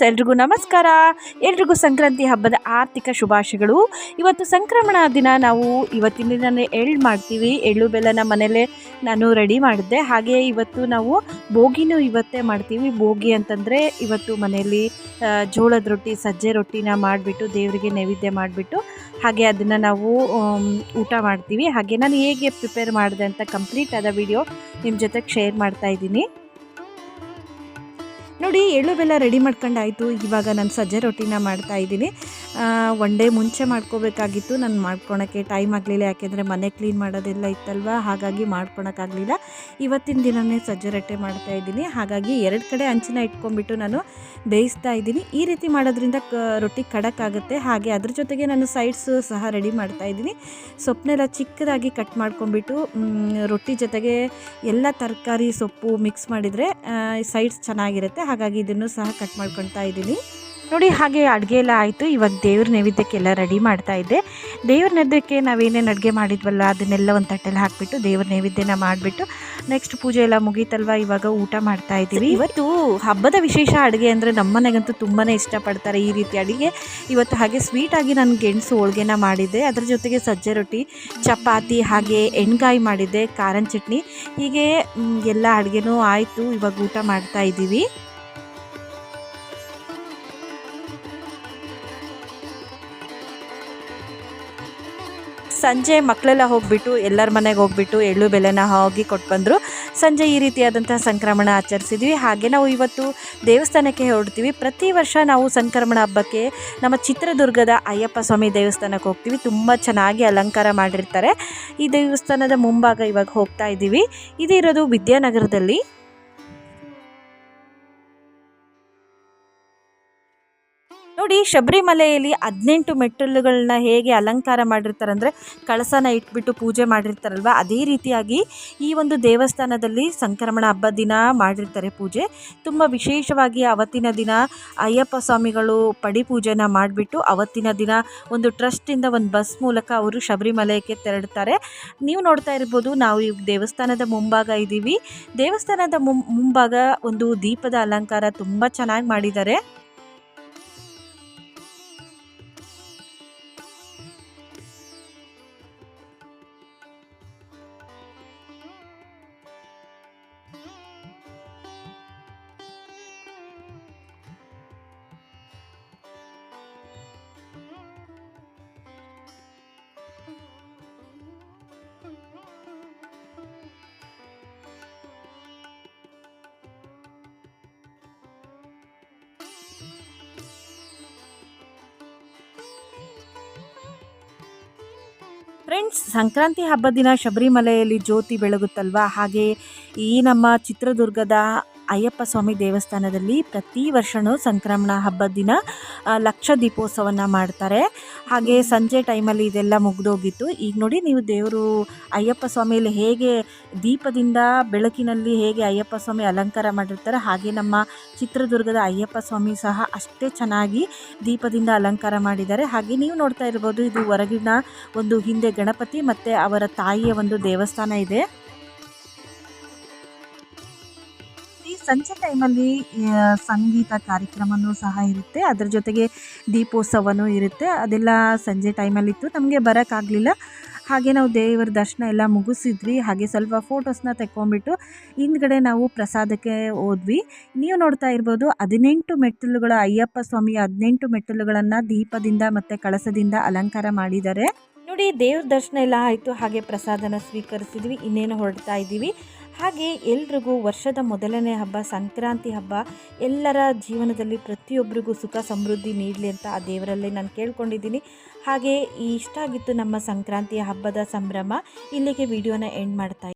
Friends ಎಲ್ರಿಗೂ ನಮಸ್ಕಾರ. ಎಲ್ರಿಗೂ ಸಂಕ್ರಾಂತಿ ಹಬ್ಬದ ಆರ್ಥಿಕ ಶುಭಾಶಯಗಳು. ಇವತ್ತು ಸಂಕ್ರಮಣ ದಿನ ನಾವು ಇವತ್ತಿನ ದಿನನೇ ಎಳ್ಳು ಮಾಡ್ತೀವಿ. ಎಳ್ಳು ಬೆಲ್ಲನ ಮನೇಲೆ ನಾನು ರೆಡಿ ಮಾಡಿದ್ದೆ. ಹಾಗೆ ಇವತ್ತು ನಾವು ಬೋಗಿನೂ ಇವತ್ತೇ ಮಾಡ್ತೀವಿ. ಬೋಗಿ ಅಂತಂದರೆ ಇವತ್ತು ಮನೆಯಲ್ಲಿ ಜೋಳದ ರೊಟ್ಟಿ, ಸಜ್ಜೆ ರೊಟ್ಟಿನ ಮಾಡಿಬಿಟ್ಟು ದೇವರಿಗೆ ನೈವೇದ್ಯ ಮಾಡಿಬಿಟ್ಟು ಹಾಗೆ ಅದನ್ನು ನಾವು ಊಟ ಮಾಡ್ತೀವಿ. ಹಾಗೆ ನಾನು ಹೇಗೆ ಪ್ರಿಪೇರ್ ಮಾಡಿದೆ ಅಂತ ಕಂಪ್ಲೀಟ್ ಆದ ವಿಡಿಯೋ ನಿಮ್ಮ ಜೊತೆಗೆ ಶೇರ್ ಮಾಡ್ತಾ ಇದ್ದೀನಿ. ನೋಡಿ ಎಳ್ಳು ಬೆಲ್ಲ ರೆಡಿ ಮಾಡ್ಕೊಂಡಾಯಿತು. ಇವಾಗ ನಾನು ಸಜ್ಜೆ ರೊಟ್ಟಿನ ಮಾಡ್ತಾ ಇದ್ದೀನಿ. ಒನ್ ಡೇ ಮುಂಚೆ ಮಾಡ್ಕೋಬೇಕಾಗಿತ್ತು. ನಾನು ಮಾಡ್ಕೊಳಕ್ಕೆ ಟೈಮ್ ಆಗಲಿಲ್ಲ. ಯಾಕೆಂದರೆ ಮನೆ ಕ್ಲೀನ್ ಮಾಡೋದೆಲ್ಲ ಇತ್ತಲ್ವ? ಹಾಗಾಗಿ ಮಾಡ್ಕೊಳಕ್ಕಾಗಲಿಲ್ಲ. ಇವತ್ತಿನ ದಿನವೇ ಸಜ್ಜೆ ರೊಟ್ಟಿ ಮಾಡ್ತಾ ಇದ್ದೀನಿ. ಹಾಗಾಗಿ ಎರಡು ಕಡೆ ಅಂಚಿನ ಇಟ್ಕೊಂಡ್ಬಿಟ್ಟು ನಾನು ಬೇಯಿಸ್ತಾ ಇದ್ದೀನಿ. ಈ ರೀತಿ ಮಾಡೋದ್ರಿಂದ ರೊಟ್ಟಿ ಖಡಕ್ ಆಗುತ್ತೆ ಹಾಗೆ ಅದ್ರ ಜೊತೆಗೆ ನಾನು ಸೈಡ್ಸು ಸಹ ರೆಡಿ ಮಾಡ್ತಾ ಇದ್ದೀನಿ. ಸೊಪ್ಪನ್ನೆಲ್ಲ ಚಿಕ್ಕದಾಗಿ ಕಟ್ ಮಾಡ್ಕೊಂಡ್ಬಿಟ್ಟು ರೊಟ್ಟಿ ಜೊತೆಗೆ ಎಲ್ಲ ತರಕಾರಿ ಸೊಪ್ಪು ಮಿಕ್ಸ್ ಮಾಡಿದರೆ ಸೈಡ್ಸ್ ಚೆನ್ನಾಗಿರುತ್ತೆ. ಹಾಗಾಗಿ ಇದನ್ನು ಸಹ ಕಟ್ ಮಾಡ್ಕೊಳ್ತಾ ಇದ್ದೀನಿ. ನೋಡಿ ಹಾಗೆ ಅಡುಗೆ ಎಲ್ಲ ಆಯಿತು. ಇವಾಗ ದೇವ್ರ ನೈವೇದ್ಯಕ್ಕೆಲ್ಲ ರೆಡಿ ಮಾಡ್ತಾ ಇದ್ದೆ. ದೇವ್ರ ನೈವೇದ್ಯಕ್ಕೆ ನಾವೇನೇನು ಅಡುಗೆ ಮಾಡಿದ್ವಲ್ಲ, ಅದನ್ನೆಲ್ಲ ಒಂದು ತಟ್ಟೆಲಿ ಹಾಕಿಬಿಟ್ಟು ದೇವ್ರ ನೈವೇದ್ಯನ ಮಾಡಿಬಿಟ್ಟು ನೆಕ್ಸ್ಟ್ ಪೂಜೆ ಎಲ್ಲ ಮುಗೀತಲ್ವ? ಇವಾಗ ಊಟ ಮಾಡ್ತಾ ಇದ್ದೀವಿ. ಇವತ್ತು ಹಬ್ಬದ ವಿಶೇಷ ಅಡುಗೆ ಅಂದರೆ ನಮ್ಮನೆಗಂತೂ ತುಂಬಾ ಇಷ್ಟಪಡ್ತಾರೆ ಈ ರೀತಿ ಅಡುಗೆ. ಇವತ್ತು ಹಾಗೆ ಸ್ವೀಟಾಗಿ ನಾನು ಗೆಣಸು ಹೋಳ್ಗೆನ ಮಾಡಿದ್ದೆ. ಅದ್ರ ಜೊತೆಗೆ ಸಜ್ಜೆ ರೊಟ್ಟಿ, ಚಪಾತಿ ಹಾಗೆ ಎಣ್ಗಾಯಿ ಮಾಡಿದ್ದೆ ಖಾರನ್ ಚಟ್ನಿ. ಹೀಗೆ ಎಲ್ಲ ಅಡುಗೆನೂ ಆಯಿತು. ಇವಾಗ ಊಟ ಮಾಡ್ತಾ ಇದ್ದೀವಿ. ಸಂಜೆ ಮಕ್ಕಳೆಲ್ಲ ಹೋಗ್ಬಿಟ್ಟು, ಎಲ್ಲರ ಮನೆಗೆ ಹೋಗ್ಬಿಟ್ಟು ಎಳ್ಳು ಬೆಲೆನ ಹೋಗಿ ಕೊಟ್ಟು ಬಂದರು. ಸಂಜೆ ಈ ರೀತಿಯಾದಂಥ ಸಂಕ್ರಮಣ ಆಚರಿಸಿದ್ವಿ. ಹಾಗೆ ನಾವು ಇವತ್ತು ದೇವಸ್ಥಾನಕ್ಕೆ ಹೊರಡ್ತೀವಿ. ಪ್ರತಿ ವರ್ಷ ನಾವು ಸಂಕ್ರಮಣ ಹಬ್ಬಕ್ಕೆ ನಮ್ಮ ಚಿತ್ರದುರ್ಗದ ಅಯ್ಯಪ್ಪ ಸ್ವಾಮಿ ದೇವಸ್ಥಾನಕ್ಕೆ ಹೋಗ್ತೀವಿ. ತುಂಬ ಚೆನ್ನಾಗಿ ಅಲಂಕಾರ ಮಾಡಿರ್ತಾರೆ. ಈ ದೇವಸ್ಥಾನದ ಮುಂಭಾಗ ಇವಾಗ ಹೋಗ್ತಾ ಇದ್ದೀವಿ. ಇದಿರೋದು ವಿದ್ಯಾನಗರದಲ್ಲಿ. ನೋಡಿ, ಶಬರಿಮಲೆಯಲ್ಲಿ ಹದಿನೆಂಟು ಮೆಟ್ಟಲುಗಳನ್ನ ಹೇಗೆ ಅಲಂಕಾರ ಮಾಡಿರ್ತಾರೆ ಅಂದರೆ ಕಳಸನ ಇಟ್ಬಿಟ್ಟು ಪೂಜೆ ಮಾಡಿರ್ತಾರಲ್ವ? ಅದೇ ರೀತಿಯಾಗಿ ಈ ಒಂದು ದೇವಸ್ಥಾನದಲ್ಲಿ ಸಂಕ್ರಮಣ ಹಬ್ಬದ ದಿನ ಮಾಡಿರ್ತಾರೆ ಪೂಜೆ. ತುಂಬ ವಿಶೇಷವಾಗಿ ಅವತ್ತಿನ ದಿನ ಅಯ್ಯಪ್ಪ ಸ್ವಾಮಿಗಳು ಪಡಿ ಪೂಜೆನ ಮಾಡಿಬಿಟ್ಟು ಅವತ್ತಿನ ದಿನ ಒಂದು ಟ್ರಸ್ಟಿಂದ ಒಂದು ಬಸ್ ಮೂಲಕ ಅವರು ಶಬರಿಮಲೆಗೆ ತೆರಳುತ್ತಾರೆ. ನೀವು ನೋಡ್ತಾ ಇರ್ಬೋದು, ನಾವು ಈ ದೇವಸ್ಥಾನದ ಮುಂಭಾಗ ಇದ್ದೀವಿ. ದೇವಸ್ಥಾನದ ಮುಂಭಾಗ ಒಂದು ದೀಪದ ಅಲಂಕಾರ ತುಂಬ ಚೆನ್ನಾಗಿ ಮಾಡಿದ್ದಾರೆ. ಫ್ರೆಂಡ್ಸ್ ಸಂಕ್ರಾಂತಿ ಹಬ್ಬದ ದಿನ ಶಬರಿಮಲೆಯಲ್ಲಿ ಜ್ಯೋತಿ ಬೆಳಗುತ್ತಲ್ವಾ? ಹಾಗೆ ಈ ನಮ್ಮ ಚಿತ್ರದುರ್ಗದ ಅಯ್ಯಪ್ಪ ಸ್ವಾಮಿ ದೇವಸ್ಥಾನದಲ್ಲಿ ಪ್ರತಿ ವರ್ಷವೂ ಸಂಕ್ರಮಣ ಹಬ್ಬದ ದಿನ ಲಕ್ಷ ದೀಪೋತ್ಸವನ ಮಾಡ್ತಾರೆ. ಹಾಗೆ ಸಂಜೆ ಟೈಮಲ್ಲಿ ಇದೆಲ್ಲ ಮುಗಿದೋಗಿತ್ತು. ಈಗ ನೋಡಿ ನೀವು ದೇವರು ಅಯ್ಯಪ್ಪ ಸ್ವಾಮಿಯಲ್ಲಿ ಹೇಗೆ ದೀಪದಿಂದ ಬೆಳಕಿನಲ್ಲಿ ಹೇಗೆ ಅಯ್ಯಪ್ಪ ಸ್ವಾಮಿ ಅಲಂಕಾರ ಮಾಡಿರ್ತಾರೆ, ಹಾಗೆ ನಮ್ಮ ಚಿತ್ರದುರ್ಗದ ಅಯ್ಯಪ್ಪ ಸ್ವಾಮಿ ಸಹ ಅಷ್ಟೇ ಚೆನ್ನಾಗಿ ದೀಪದಿಂದ ಅಲಂಕಾರ ಮಾಡಿದ್ದಾರೆ. ಹಾಗೆ ನೀವು ನೋಡ್ತಾ ಇರ್ಬೋದು, ಇದು ಹೊರಗಿನ ಒಂದು ಹಿಂದೆ ಗಣಪತಿ ಮತ್ತು ಅವರ ತಾಯಿಯ ಒಂದು ದೇವಸ್ಥಾನ ಇದೆ. ಸಂಜೆ ಟೈಮಲ್ಲಿ ಸಂಗೀತ ಕಾರ್ಯಕ್ರಮನೂ ಸಹ ಇರುತ್ತೆ. ಅದ್ರ ಜೊತೆಗೆ ದೀಪೋತ್ಸವನೂ ಇರುತ್ತೆ. ಅದೆಲ್ಲ ಸಂಜೆ ಟೈಮಲ್ಲಿತ್ತು ನಮಗೆ ಬರೋಕ್ಕಾಗಲಿಲ್ಲ. ಹಾಗೆ ನಾವು ದೇವರ ದರ್ಶನ ಎಲ್ಲ ಮುಗಿಸಿದ್ವಿ. ಹಾಗೆ ಸ್ವಲ್ಪ ಫೋಟೋಸ್ನ ತೆಕ್ಕೊಂಬಿಟ್ಟು ಹಿಂದ್ಗಡೆ ನಾವು ಪ್ರಸಾದಕ್ಕೆ ಹೋದ್ವಿ. ನೀವು ನೋಡ್ತಾ ಇರ್ಬೋದು, ಹದಿನೆಂಟು ಮೆಟ್ಟಿಲುಗಳ ಅಯ್ಯಪ್ಪ ಸ್ವಾಮಿಯ ಹದಿನೆಂಟು ಮೆಟ್ಟಿಲುಗಳನ್ನು ದೀಪದಿಂದ ಮತ್ತು ಕಳಸದಿಂದ ಅಲಂಕಾರ ಮಾಡಿದ್ದಾರೆ. ನೋಡಿ, ದೇವ್ರ ದರ್ಶನ ಎಲ್ಲ ಆಯಿತು. ಹಾಗೆ ಪ್ರಸಾದನ ಸ್ವೀಕರಿಸಿದ್ವಿ. ಇನ್ನೇನು ಹೊರಡ್ತಾ ಇದ್ದೀವಿ. ಹಾಗೆ ಎಲ್ರಿಗೂ ವರ್ಷದ ಮೊದಲನೇ ಹಬ್ಬ, ಸಂಕ್ರಾಂತಿ ಹಬ್ಬ, ಎಲ್ಲರ ಜೀವನದಲ್ಲಿ ಪ್ರತಿಯೊಬ್ಬರಿಗೂ ಸುಖ ಸಮೃದ್ಧಿ ನೀಡಲಿ ಅಂತ ಆ ದೇವರಲ್ಲೇ ನಾನು ಕೇಳ್ಕೊಂಡಿದ್ದೀನಿ. ಹಾಗೆ ಇಷ್ಟ ಆಗಿತ್ತು ನಮ್ಮ ಸಂಕ್ರಾಂತಿಯ ಹಬ್ಬದ ಸಂಭ್ರಮ, ಇಲ್ಲಿಗೆ ವಿಡಿಯೋನ ಎಂಡ್ ಮಾಡ್ತಾ